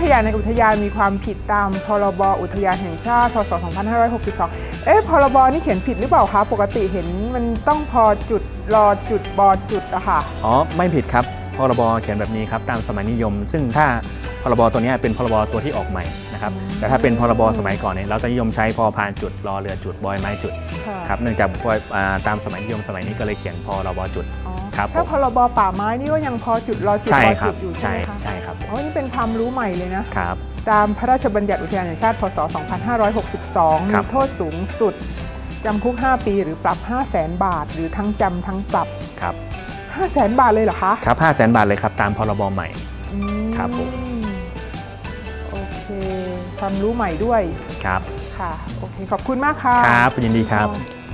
ขยะในอุทยานมีความผิดตามพรบอุทยานแห่งชาติ พศ 2562 เอ๊ะ พรบนี่เขียนผิดหรือเปล่าคะ ปกติเห็นมันต้องพอจุดรอจุดบอจุดอะค่ะ อ๋อ ไม่ผิดครับ พรบเขียนแบบนี้ครับตามสมัยนิยม ซึ่งถ้าพรบตัวเนี้ยเป็นพรบตัวที่ออกใหม่นะครับ แต่ถ้าเป็นพรบสมัยก่อนเนี่ยเราจะนิยมใช้พอพานจุดรอเรือจุดบอยไม้จุดค่ะครับ เนื่องจากอ่าตามสมัยนิยมสมัยนี้ก็เลยเขียนพรบจุดอ๋อ ครับถ้าผมพรบป่าไม้นี่ก็ยังพอจุดรอจุดใช่บอครัจุบดอยู่ใช่ใช่ไหมคะใช่ครับอ๋อนี่เป็นความรู้ใหม่เลยนะครับตามพระราชบัญญัติอุทยานแห่งชาติพศ 2562ครัมีบโทษสูงสุดจำคุก 5 ปีหรือปรับ 5 0 0แสนบาท หรือทั้งจำทั้งปรับครับ5 0 0แสนบาทเลยเหรอคะครับ5 0 0 0 0 0บาทเลยครับ ตามพรบใหม่อืมครับผมโอเคความรู้ใหม่ด้วยครับค่ะโอเคขอบคุณมากค่ะครับยินดีครับโอเค